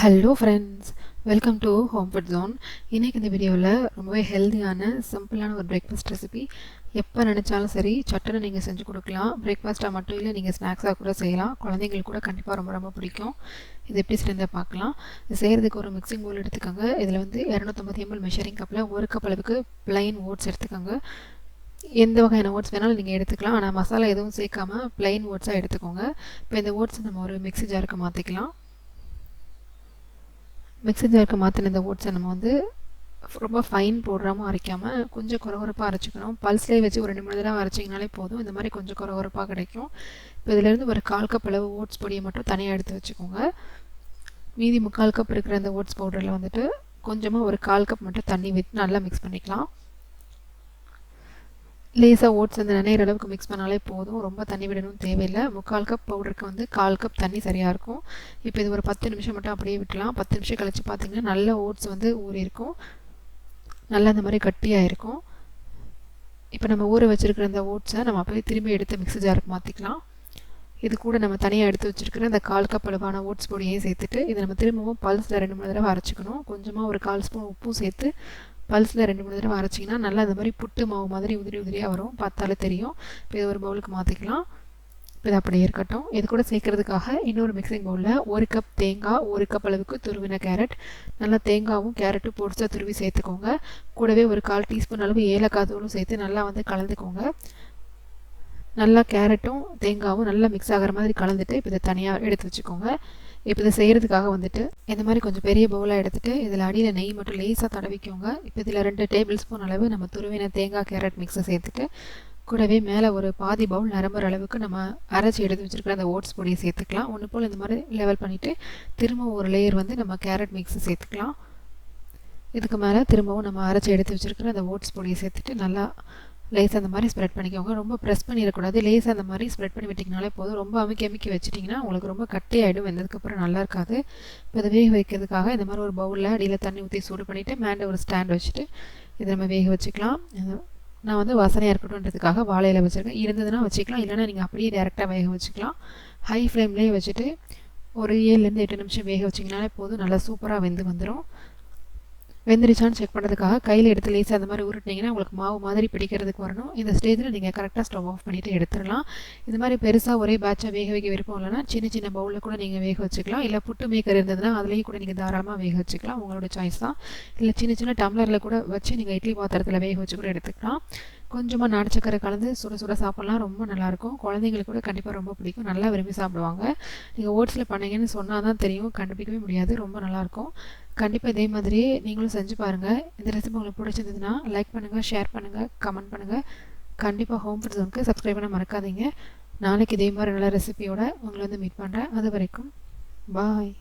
Hello friends welcome to home food zone இன்றைக்கி இந்த வீடியோவில் ரொம்பவே ஹெல்த்தியான சிம்பிளான ஒரு பிரேக்ஃபாஸ்ட் ரெசிபி எப்போ நினச்சாலும் சரி சட்டுன்னு நீங்கள் செஞ்சு கொடுக்கலாம். பிரேக்ஃபாஸ்ட்டாக மட்டும் இல்லை நீங்கள் ஸ்நாக்ஸாக கூட செய்யலாம். குழந்தைங்களுக்கு கூட கண்டிப்பாக ரொம்ப ரொம்ப பிடிக்கும். இது எப்படி செய்யறதை பார்க்கலாம். இது செய்கிறதுக்கு ஒரு மிக்சிங் பவுல் எடுத்துக்கோங்க. இதில் வந்து இரநூத்தம்பது எம்எல் மெஷரிங் கப்பில் ஒரு கப் அளவுக்கு பிளைன் ஓட்ஸ் எடுத்துக்கோங்க. எந்த வகையான ஓட்ஸ் வேணாலும் நீங்கள் எடுத்துக்கலாம். ஆனால் மசாலா எதுவும் சேர்க்காம பிளைன் ஓட்ஸாக எடுத்துக்கோங்க. இப்போ இந்த ஓட்ஸ் நம்ம ஒரு மிக்சி ஜாருக்கு மாற்றிக்கலாம் மிக்ஸி ஜாருக்கு மாற்றின இந்த ஓட்ஸை நம்ம வந்து ரொம்ப ஃபைன் போடுறாமல் அரைக்காமல் கொஞ்சம் குறகுறப்பாக அரைச்சிக்கணும். பல்ஸ்லேயே வச்சு ஒரு ரெண்டு மணி நேரம் அரைச்சிங்கனாலே போதும். இந்த மாதிரி கொஞ்சம் குறகுறப்பாக கிடைக்கும். இப்போ இதிலேருந்து ஒரு கால் கப் அளவு ஓட்ஸ் பொடியை மட்டும் தனியாக எடுத்து வச்சுக்கோங்க. மீதி முக்கால் கப் இருக்கிற அந்த ஓட்ஸ் பவுடரில் வந்துட்டு கொஞ்சமாக ஒரு கால் கப் மட்டும் தண்ணி விட்டு நல்லா மிக்ஸ் பண்ணிக்கலாம். லேசாக ஓட்ஸ் வந்து நினைக்கிற அளவுக்கு மிக்ஸ் பண்ணாலே போதும். ரொம்ப தண்ணி விடணும் தேவையில்லை. முக்கால் கப் பவுடருக்கு வந்து கால் கப் தண்ணி சரியாக இருக்கும். இப்போ இது ஒரு பத்து நிமிஷம் மட்டும் அப்படியே விட்டலாம் பத்து நிமிஷம் கழித்து பார்த்திங்கன்னா நல்ல ஓட்ஸ் வந்து ஊறி இருக்கும். நல்லா இந்த மாதிரி கட்டியாக இருக்கும். இப்போ நம்ம ஊற வச்சுருக்கிற அந்த ஓட்ஸை நம்ம அப்படியே திரும்பி எடுத்து மிக்ஸி ஜாருக்கு மாற்றிக்கலாம் இது கூட நம்ம தனியாக எடுத்து வச்சுருக்கிற அந்த கால் கப் அளவான ஓட்ஸ் பொடியையும் சேர்த்துட்டு இதை நம்ம திரும்பவும் பல்ஸில் ரெண்டு மூணு தடவை அரைச்சிக்கணும். கொஞ்சமாக ஒரு கால் ஸ்பூன் உப்பும் சேர்த்து பல்ஸில் ரெண்டு மூணு தடவை அரைச்சிங்கன்னா நல்லா இந்த மாதிரி புட்டு மாவு மாதிரி உதிரி உதிரியாக வரும். பார்த்தாலே தெரியும். இப்போ இது ஒரு பவுலுக்கு மாற்றிக்கலாம் இப்போ இது அப்படியே இருக்கட்டும். இது கூட சேர்க்கறதுக்காக இன்னொரு மிக்சிங் பவுலில் ஒரு கப் தேங்காய் ஒரு கப் அளவுக்கு துருவின கேரட் நல்லா தேங்காவும் கேரட்டும் பொடிச்சா துருவி சேர்த்துக்கோங்க. கூடவே ஒரு கால் டீஸ்பூன் அளவு ஏலக்காய் தூளும் சேர்த்து நல்லா வந்து கலந்துக்கோங்க. நல்லா கேரட்டும் தேங்காவும் நல்லா மிக்ஸ் ஆகிற மாதிரி கலந்துட்டு இப்போ இதை தனியாக எடுத்து வச்சுக்கோங்க. இப்போ இதை செய்கிறதுக்காக வந்துட்டு இந்த மாதிரி கொஞ்சம் பெரிய பவுலாக எடுத்துகிட்டு இதில் அடியில் நெய் மட்டும் லேசாக தடவிக்கோங்க. இப்போ இதில் ரெண்டு டேபிள் ஸ்பூன் அளவு நம்ம துருவின தேங்காய் கேரட் மிக்ஸை சேர்த்துட்டு கூடவே மேலே ஒரு பாதி பவுல் நிரம்புற அளவுக்கு நம்ம அரைச்சி எடுத்து வச்சுருக்கிற அந்த ஓட்ஸ் பொடியை சேர்த்துக்கலாம். ஒன்று போல் இந்த மாதிரி லெவல் பண்ணிவிட்டு திரும்ப ஒரு லேயர் வந்து நம்ம கேரட் மிக்ஸை சேர்த்துக்கலாம். இதுக்கு மேலே திரும்பவும் நம்ம அரைச்சி எடுத்து வச்சுருக்கிற அந்த ஓட்ஸ் பொடியை சேர்த்துட்டு நல்லா லேஸ் அந்த மாதிரி ஸ்ப்ரெட் பண்ணிக்கோங்க. ரொம்ப ப்ரெஸ் பண்ணிடக்கூடாது. லேஸ் அந்த மாதிரி ஸ்ப்ரெட் பண்ணி விட்டிங்கனாலே போதும். ரொம்ப அமைக்கி அமைக்கி வச்சிட்டிங்கன்னா உங்களுக்கு ரொம்ப கட்டி ஆகிடும் வெந்ததுக்கப்புறம் நல்லா இருக்காது. இப்போ இதை வேக வைக்கிறதுக்காக இந்த மாதிரி ஒரு பவுலில் அடியில் தண்ணி ஊற்றி சூடு பண்ணிவிட்டு மேண்டை ஒரு ஸ்டாண்ட் வச்சுட்டு இதை நம்ம வேக வச்சுக்கலாம். நான் வந்து வாசனையாக இருக்கட்டும்ன்றதுக்காக வாழையில் வச்சுருக்கேன். இருந்ததுன்னா வச்சுக்கலாம். இல்லைனா நீங்கள் அப்படியே டேரெக்டாக வேக வச்சுக்கலாம். ஹை ஃப்ளேம்லேயே வச்சுட்டு ஒரு ஏழுலேருந்து எட்டு நிமிஷம் வேக வச்சிங்கனாலே போதும். நல்லா சூப்பராக வெந்து வந்துடும் வெந்துருச்சான்னு செக் பண்ணுறதுக்காக கையில் எடுத்து லேசாக அந்த மாதிரி உருட்டினீங்கன்னா உங்களுக்கு மாவு மாதிரி பிடிக்கிறதுக்கு வரணும். இந்த ஸ்டேஜில் நீங்கள் கரெக்டாக ஸ்டவ் ஆஃப் பண்ணிவிட்டு எடுத்துடலாம். இந்த மாதிரி பெருசாக ஒரே பேட்சாக வேக வைக்க விருப்பம் இல்லைனா சின்ன சின்ன பவுலில் கூட நீங்கள் வேக வச்சுக்கலாம். இல்லை புட்டு மேக்கர் இருந்ததுன்னா அதுலேயும் கூட நீங்கள் தாராளமாக வேக வச்சுக்கலாம். உங்களோட சாய்ஸ் தான். இல்லை சின்ன சின்ன டம்ளரில் கூட வச்சு நீங்கள் இட்லி பாத்திரத்தில் வேக வச்சு கூட எடுத்துக்கலாம். கொஞ்சமாக நாடு சக்கரை கலந்து சுட சுட சாப்பிட்லாம். ரொம்ப நல்லாயிருக்கும். குழந்தைங்களுக்கு கூட கண்டிப்பாக ரொம்ப பிடிக்கும். நல்லா விரும்பி சாப்பிடுவாங்க. நீங்கள் ஓட்ஸில் பண்ணீங்கன்னு சொன்னால் தான் தெரியும். கண்டுபிடிக்கவே முடியாது. ரொம்ப நல்லாயிருக்கும். கண்டிப்பாக இதே மாதிரியே நீங்களும் செஞ்சு பாருங்கள் இந்த ரெசிபி உங்களுக்கு பிடிச்சிருந்ததுன்னா லைக் பண்ணுங்கள் ஷேர் பண்ணுங்கள் கமெண்ட் பண்ணுங்கள் கண்டிப்பாக ஹோம் ஃபுட் ஜோனுக்கு சப்ஸ்கிரைப் பண்ண மறக்காதீங்க. நாளைக்கு இதே மாதிரி நல்ல ரெசிபியோட உங்களை வந்து மீட் பண்ணுறேன் அது வரைக்கும் பாய்